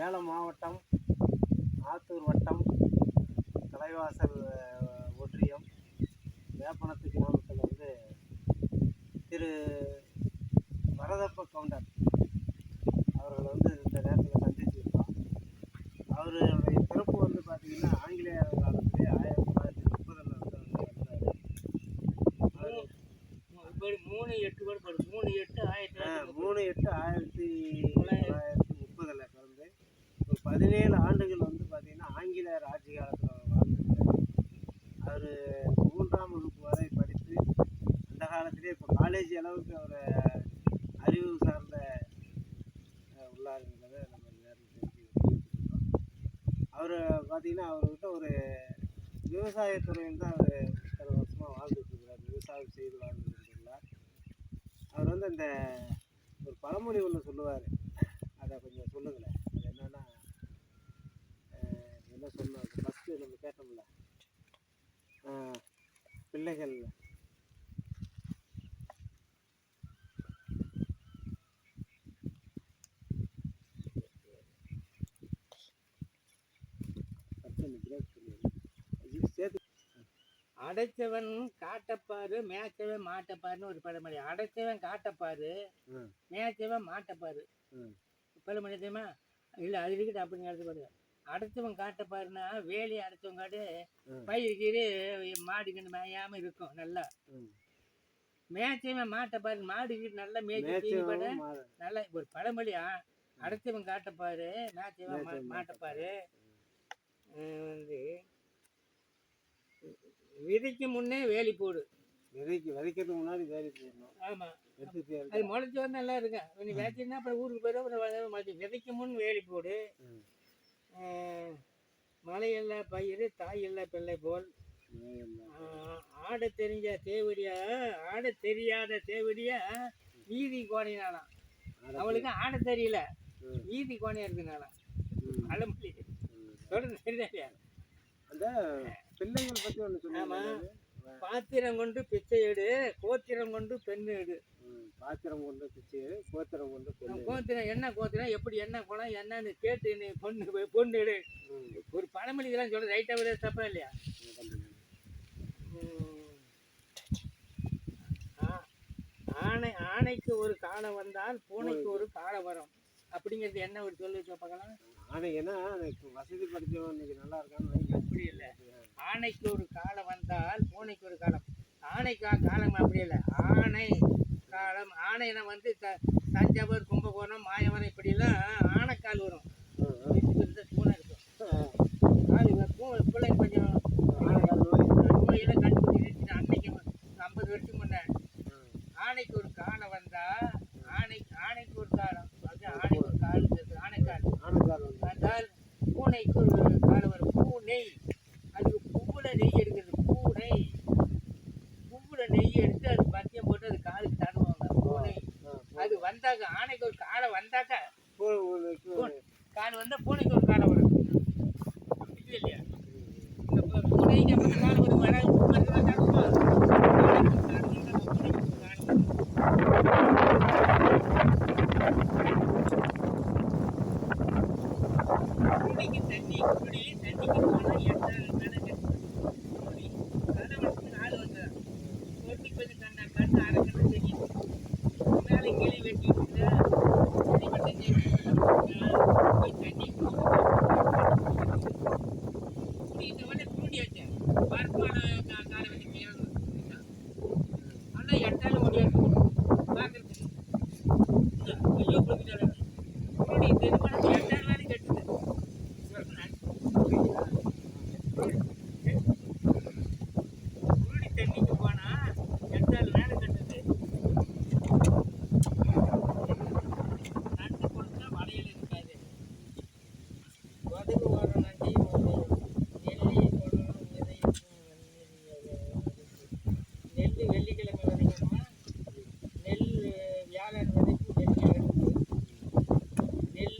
சேலம் மாவட்டம் ஆத்தூர் வட்டம் தலைவாசல் ஒன்றியம் வேப்பனத்து கிராமத்தில் வந்து திரு வரதப்ப கவுண்டர் அவர்கள் வந்து இந்த நேரத்தில் சந்திச்சிருக்கோம் அவருடைய பிறப்பு வந்து பார்த்தீங்கன்னா ஆங்கிலேயர் காலத்திலே ஆயிரத்தி தொள்ளாயிரத்தி முப்பதில் வந்து அவர் வந்தார் இப்படி மூணு எட்டு கூட போடு மூணு எட்டு ஆயிரத்தி ஆ, தொள்ளாயிரத்தி மூணு எட்டு ஆயிரத்தி தொள்ளாயிரத்தி முப்பதில் பிறந்து ஒரு பதினேழு ஆண்டுகள் வந்து பார்த்தீங்கன்னா ஆங்கிலேயர் ஆட்சி காலத்தில் வாழ்ந்துருக்காரு அவர் மூன்றாம் வகுப்பு வரை படித்து அந்த நாலேஜ் காலேஜ் அளவுக்கு அவர் அறிவு சார்ந்த உள்ளாருங்கிறத நம்ம எல்லாரும் தெரிஞ்சு அவர் பார்த்தீங்கன்னா அவர்கிட்ட ஒரு விவசாயத்துறையில் தான் அவர் இத்தனை வருஷமாக வாழ்ந்துட்டு இருக்கிறார் விவசாயம் செய்து வாழ்ந்துட்டு அவர் வந்து அந்த ஒரு பழமொழி ஒன்று சொல்லுவார். அதை கொஞ்சம் சொல்லுங்களேன். அது என்னென்னா என்ன சொன்னார் ஃபஸ்ட்டு நம்ம கேட்டோம்ல பிள்ளைகள் first அந்த break சொல்லுங்க. இது சேர்த்து அடைச்சவன் காட்டப்பாரு மேய்ச்சவன் மாட்டப்பாருன்னு ஒரு பழமொழி அடைச்சவன் காட்டப்பாரு. மேய்ச்சவன் மாட்டப்பாரு. பழமொழி தெரியுமா இல்லை அது இருக்குது அப்படிங்க அடுத்து பாருங்க அடைச்சவன் காட்டப்பாருன்னா வேலி அடைச்சவன் காட்டு. பயிர் கீரு மாடுகண்டு மேயாம இருக்கும் நல்லா. மேய்ச்சவன் மாட்டப்பாரு மாடு கீடு நல்லா மேய்ச்சி. நல்லா ஒரு பழமொழியா அடைச்சவன் காட்டப்பாரு மேய்ச்சவன் மாட்டப்பாரு வந்து விதைக்கு முன்னே வேலி போடு. விதைக்கு விதைக்கிறதுக்கு முன்னாடி வேலை போடணும். ஆமா. எடுத்துட்டே அது முளைச்சி வந்து நல்லா இருக்கும். நீ விதைச்சின்னா அப்புறம் ஊருக்கு போயிடும் அப்புறம் முளைச்சி விதைக்கு முன் வேலி போடு. மலையல்ல பயிர் தாய் இல்ல பிள்ளை போல். ஆட தெரிஞ்ச தேவடியா ஆட தெரியாத தேவடியா வீதி கோணினாலாம் அவளுக்கு ஆட தெரியல. வீதி கோணையா இருக்குனாலாம் ம். தொடர்ந்து தெரியாது அந்த பிள்ளைகள் பத்தி ஒன்று. சொல்லுங்க பாத்திரம் கொண்டு பிச்சை எடு கோத்திரம் கொண்டு பெண்ணு எடு பாத்திரம் கொண்டு பிச்சு கோத்திரம் கொண்டு கோத்திரம் என்ன கோத்திரம் எப்படி என்ன குணம் என்னன்னு கேட்டு நீ பொண்ணு பொண்ணு எடு. ஒரு பழமொழி இதெல்லாம் சொல்ற ரைட்டா விட தப்பா இல்லையா கண்டிப்பா. உம். ஆ- ஆணை ஆணைக்கு ஒரு காலம் வந்தால் பூனைக்கு ஒரு காலம் வரும் அப்படிங்கிறது என்ன ஒரு சொல்லி பார்க்கலாம் ஆனைக்குன்னா எனக்கு வசதி படித்தவன் இன்னைக்கு நல்லா இருக்கான்னு. அப்படி இல்லை. ஆணைக்கு ஒரு காலம் வந்தால் பூனைக்கு ஒரு காலம். ஆணைக்கா காலம் அப்படி இல்லை. ஆணை காலம் ஆணைனா வந்து த தஞ்சாவூர் கும்பகோணம் மாயவரம் இப்படிலாம் ஆனைக்கால் வரும். பூனை இருக்கும். கால் பூ- பிள்ளை கொஞ்சம் ஆனைக்கால் நோய். நோயெல்லாம் கண்டுபிடிச்சு அன்னைக்கு ஐம்பது வருஷம் முன்ன ம். ஆணைக்கு ஒரு காலம் வந்தா ஆணை ஆணைக்கு ஒரு காலம் அது ஆணைக்கு ஒரு கால் இருக்கு, ஆணைக்கால் ஆனைக்கால் வந்து வந்தால் பூனைக்கு ஒரு காலம் வரும் பூனை அதுக்கு பூவுல நெய் எடுக்கிறது பூனை. பூவுல நெய் எடுத்து அது பத்தியம் போட்டு அது காலுக்கு தடவுவாங்க பூனை. அது வந்தாக்க ஆணைக்கு ஒரு காலம் வந்தாக்க பூ உனக்கு கால் வந்தா பூனைக்கு ஒரு காலை வரும். இது இல்லையா? இந்த பூ- பூனைக்கு எப்படி காலம் வரும் வராது பூனைக்கு தான் தடவுமா? பூனைக்கு ஒரு காலம் வந்தா பூனைக்கு ஒரு காலம் வரும். குடிக்கு தண்ணி குடி தண்ணிக்கு போனா எட்டாவது கணக்கு குடி கணவனுக்கு நாலு வந்து ஒட்டி கொஞ்சம் கண்ணா கண்ணு அரை கண்ணு தெரியும் மேலே கிளி வெட்டிட்டு செடி வெட்டி போய் தண்ணி குடிக்கிற உடனே தூண்டியாச்சு பருப்பான காலை வெட்டி மேலே ஆனால் எட்டாலும் ஓடியாச்சு பார்க்கறதுக்கு ஐயோ கொடுத்துட்டாரு குடி திருமணம் எட்டாவது வேலை கட்டுது குருடி தண்ணிக்கு போனா எட்டாவது வேலை கட்டுது நண்டு கொடுத்தா வளையல் இருக்காது உதவு ஒரு நன்றி நெல்லி கொடலும் விதையும் நெல் வெள்ளிக்கிழமை விதைக்கணுமா நெல் வியாழன் விதைக்கு வெள்ளி அறுப்பு நெல்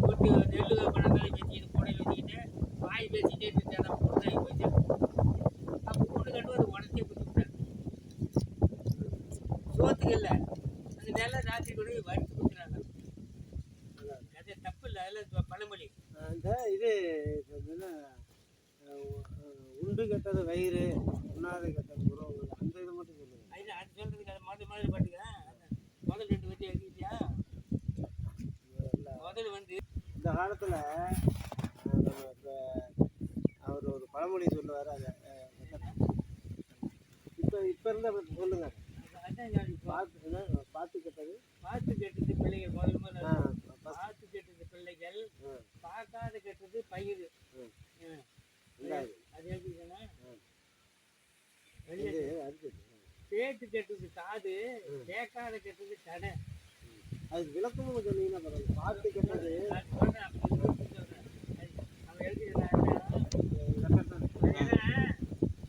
சோத்து நெல்லு பழங்களை வச்சுக்கிட்டு கூடையில் வச்சுக்கிட்டு வாய் பேசிக்கிட்டே இருந்துச்சு அந்த பொண்ணு போச்சு அப்போ கூண்டு கட்டு அது உடச்சே குத்துக்கிட்டேன் சோத்துக்கு இல்லை அந்த நெல்லை ராத்திரி கொண்டு போய் வறுத்து குத்துறாங்க. அது தப்பு இல்லை அதில் பழமொழி. அந்த இது உண்டு கெட்டது வயிறு உண்ணாது கெட்டது உறவு அந்த இது மட்டும் சொல்லுங்க. அது அது சொல்கிறதுக்கு அது முதல் முதல்ல பாட்டுக்கிறேன் முதல் ரெண்டு வச்சு எழுதிட்டியா முதல்ல வந்து இந்த காலத்தில் அவர் ஒரு பழமொழி சொல்லுவார் அதை இப்போ இப்போ இருந்த சொல்லுங்க. அதான் நான் இப்போ பார்த்து கெட்டது பார்த்து கெட்டது பிள்ளைகள் முதல் முதல்ல பார்த்து கெட்டது பிள்ளைகள் பார்க்காத கெட்டது பயிர் அது அடுத்தது. கேட்டு கெட்டது காது கேட்காத கெட்டது கடை அதுக்கு விளக்கமும் சொன்னீங்கன்னா பரவாயில்ல பார்த்து கெட்டது. அது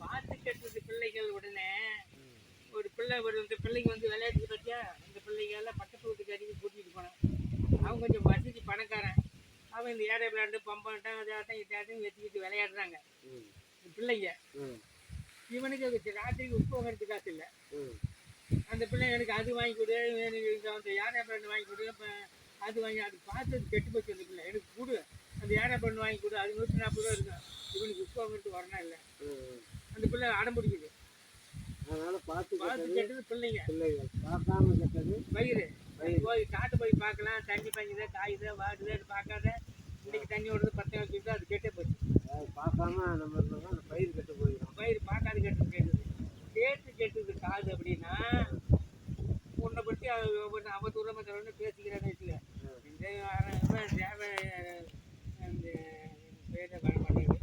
பார்த்து கெட்டது பிள்ளைகள் உடனே பிள்ளை ஒரு இந்த பிள்ளைங்க வந்து விளையாட்டு பத்தியா? இந்த பிள்ளைங்க எல்லாம் பக்கத்து வீட்டுக்காரிக்கு கூட்டிகிட்டு போனான். அவன் கொஞ்சம் வசதி பணக்காரன். அவன் இந்த ஏரை விளையாண்டு பம்பாட்டம் அதாட்டம் இதாட்டம் வச்சுக்கிட்டு விளையாடுறாங்க. பிள்ளைங்க. ம், இவனுக்கு ராத்திரிக்கு உப்பு வாங்குறது காசு இல்லை. ம், அந்த பிள்ளை எனக்கு அது வாங்கி கொடு எனக்கு இந்த அந்த ஏரை பிராண்டு வாங்கி கொடு அது வாங்கி அது பார்த்து அது கெட்டு போச்சு அந்த பிள்ளை. எனக்கு கொடு. அந்த ஏரை பிராண்டு வாங்கி கொடு அது நூற்றி நாற்பது ரூபா இருக்கும் இவனுக்கு உப்பு வாங்குறது வரணும் இல்லை. அந்த பிள்ளை அடம் பிடிக்குது. அதனால பார்த்து பார்த்து கெட்டது பிள்ளைங்க. பிள்ளைகள். பார்க்காம கெட்டது வயிறு. போய் காட்டு போய் பார்க்கலாம் தண்ணி பஞ்சுதே காயுதே வாடுதேன்னு பார்க்காத. இன்னைக்கு தண்ணி ஓடுறது பத்து வச்சுட்டு அது கெட்டே போச்சு. பார்க்காம நம்ம இருந்தோம்னா அந்த பயிர் கெட்டு போயிடும். வயிறு பார்க்காத கெட்டது கேட்டது. கேட்டு கெட்டது காது அப்படின்னா உன்னை பற்றி அவதூறமாக தரணும்னு பேசிக்கிறேன்னு வச்சுக்க இந்த தேவை அந்த பேரை வர மாட்டேங்குது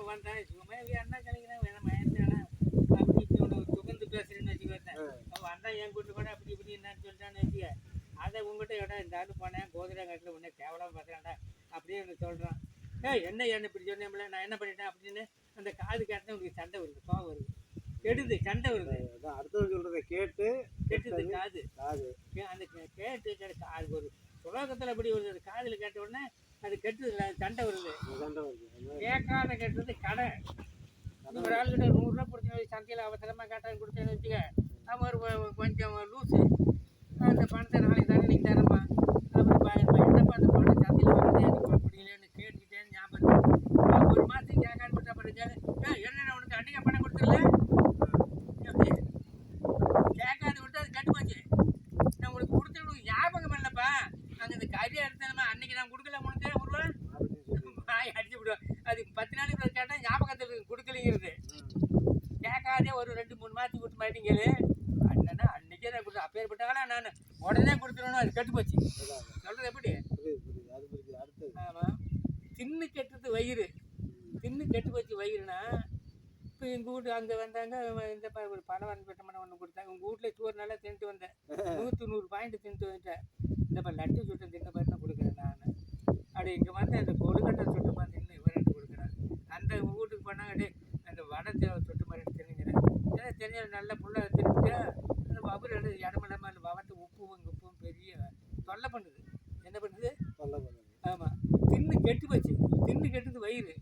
வந்தான். சும்மா என்ன கழிக்கிறேன் வந்தான் என் கூட்டு கூட அப்படி இப்படி என்னன்னு சொல்லிட்டான்னு வச்சுக்க. அதை உங்ககிட்ட இடம் இந்த ஆளு போனேன் கோதுரை காட்டில் உடனே கேவலமாக பார்க்குறான்டா அப்படியே எனக்கு சொல்கிறான் ஏய் என்ன என்ன இப்படி சொன்னேன்ல நான் என்ன பண்ணிட்டேன் அப்படின்னு அந்த காது கேட்டேன் உனக்கு சண்டை வருது கோவம் வருது. கெடுது சண்டை வருது. அதான் அடுத்தவங்க சொல்றதை கேட்டு கெட்டுது காது. காது. அந்த கேட்டு கேட்டு அது ஒரு சுலோகத்தில் அப்படி ஒரு காதில் கேட்ட உடனே அது கெட்டுது சண்டை வருது. சண்டை வருது. கேட்காத கெட்டது கடை ஒரு ஆளுகிட்ட நூறுரூவா கொடுத்து சந்தையில் அவசரமாக கேட்டான்னு கொடுத்தேன்னு வச்சுக்க. கொ- கொஞ்சம் லூஸு அந்த பணத்தை நாளைக்கு தானே நீங்கள் தரமா அப்புறம் என்னப்பா அந்த பணம் சந்தையில் எனக்கு பிடிக்கலன்னு கேட்டுக்கிட்டேன்னு ஞாபகம் ஒரு மாதத்துக்கு கேட்கான்னு விட்டா பண்ணுங்க என்ன உனக்கு அன்னைக்கு பணம் கொடுத்துடல? கேட்காது விட்டு அது கட்டு போச்சு. நான் உனக்கு கொடுத்துட்டு ஞாபகம் இல்லைப்பா. அங்கே இந்த கறி எடுத்தேன்மா அன்னைக்கு நான் கொடுக்கல உனக்கு ஒரு ரூபா? வாய் அடிச்சு விடுவேன் அது பத்து நாளைக்கு கேட்டால் ஞாபகத்தில் கொடுக்கலைங்கிறது. கேட்காதே ஒரு ரெண்டு மூணு மாதத்துக்கு கொடுத்து மாட்டீங்களே அண்ணனா அன்னைக்கே நான் அப்பேர் போட்டாங்களா நான். உடனே கொடுத்துருவேன் அது கெட்டு போச்சு. சொல்றது சொல்கிறது எப்படி? அது அடுத்தது ஆமாம் தின்னு கெட்டது வயிறு. தின்னு கெட்டு போச்சு வயிறுனா இப்போ எங்கள் வீட்டு அங்கே வந்தாங்க இந்த ஒரு பணம் பெட்டமான ஒன்று கொடுத்தாங்க உங்கள் வீட்டில் சோறு நல்லா தின்ட்டு வந்தேன். நூற்றி நூறு பாயிண்ட் தின்ட்டு வந்துட்டேன். இந்த மாதிரி லட்டு சுட்டு தின்ன மாதிரி தான் கொடுக்குறேன் நான். அப்படி இங்கே வந்து அந்த கொழுக்கட்டை சுட்டு மாதிரி தின்னு இவர்கிட்ட கொடுக்குறேன். அந்த வீட்டுக்கு போனாங்க அப்படியே அந்த வடை தேவை சுட்டு மாதிரி தெரிஞ்சுக்கிறேன் ஏன்னா தெரிஞ்ச நல்ல புள்ள தின்னுட்டு அவர் இடமில்லாமல் அந்த வவத்து உப்பும் உப்பும் பெரிய தொல்லை பண்ணுது. என்ன பண்ணுது? சொல்ல பண்ணுது. ஆமாம் தின்னு கெட்டு போச்சு. தின்னு கெட்டது வயிறு.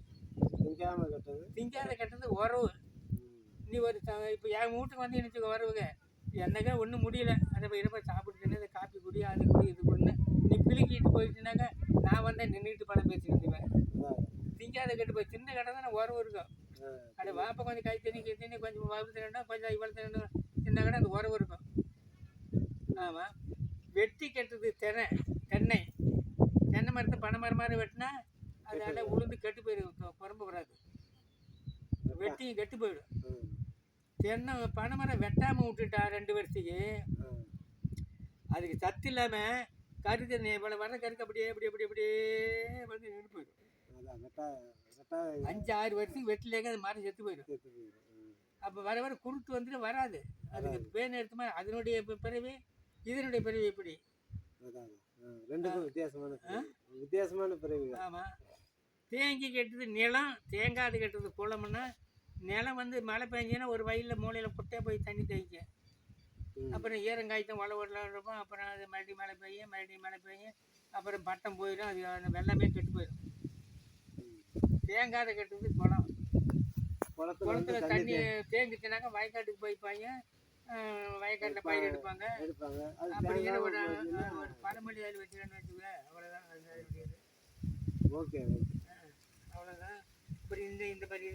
திங்காம கெட்டது. திங்காத கெட்டது உறவு. நீ ஒரு இப்போ என் வீட்டுக்கு வந்து எனக்கு உறவுங்க என்னங்க ஒன்றும் முடியல. அதை போய் இருப்ப சாப்பிட்டு இந்த காப்பி குடி அது குடி இது குடின்னு நீ பிளிக்கிட்டு போயிட்டுனாங்க நான் வந்து நின்றுட்டு படம் பேசிக்கிட்டுவேன் திங்காத கெட்டு போய் சின்ன கடை தான் உறவு இருக்கும். அது வாப்ப கொஞ்சம் கை தண்ணி கை தண்ணி கொஞ்சம் திரண்டா கொஞ்சம் திரண்டு சின்ன கடை அந்த உறவு இருக்கும். ஆமாம் வெட்டி கெட்டது தென்னை தென்னை. தென்னை மரத்தை பனை மரம் மாதிரி வெட்டினா அதனால உளுந்து கெட்டு போயிடும் குழம்பு வராது. வெட்டியும் கெட்டு போயிடும். தென்னை பனை மரம் வெட்டாமல் விட்டுட்டா ரெண்டு வருஷத்துக்கு அதுக்கு சத்து இல்லாமல் கரு தண்ணி இவ்வளோ வர கருக்கு அப்படியே அப்படி அப்படி அப்படியே வந்து நின்று போயிடும் அஞ்சு ஆறு வருஷத்துக்கு வெட்டிலேங்க அது மரம் செத்து போயிடும். அப்போ வர வர குருட்டு வந்துட்டு வராது. அதுக்கு பேன் எடுத்துமா அதனுடைய பி- பிறவி இதனுடைய பிறவி எப்படி? ரெண்டுக்கும் வித்தியாசமான. வித்தியாசமான பிறவி ஆமாம் தேங்கி கெட்டது நிலம் தேங்காது கெட்டது குளம்னா நிலம் வந்து மழை பெஞ்சுன்னா ஒரு வயலில் மூலையில் குட்டையாக போய் தண்ணி தேய்க்கும் ம். அப்புறம் ஈரங்காய்த்தம் உழவு விடலாம் அப்புறம் அது மறுபடியும் மழை பெய்யும் மறுபடியும் மழை பெய்யும் அப்புறம் பட்டம் போயிடும். அது வெள்ளமே கெட்டு போயிடும். தேங்காத கெட்டுறது குளம் குளத்துல தண்ணி தேங்கிச்சுனாக்கா வயக்காட்டுக்கு போய்ப்பாங்க வயக்காட்டில் பயிர் எடுப்பாங்க. எடுப்பாங்க. அது அப்படி தேங்காய் ஒரு போச்சுன்னா, ஒரு பழமொழி ஆள் வச்சுக்கன்னு வச்சுக்கோங்க. அவ்வளோதான் ஓகே அவ்வளோதான் இப்படி இந்த இந்த மாதிரி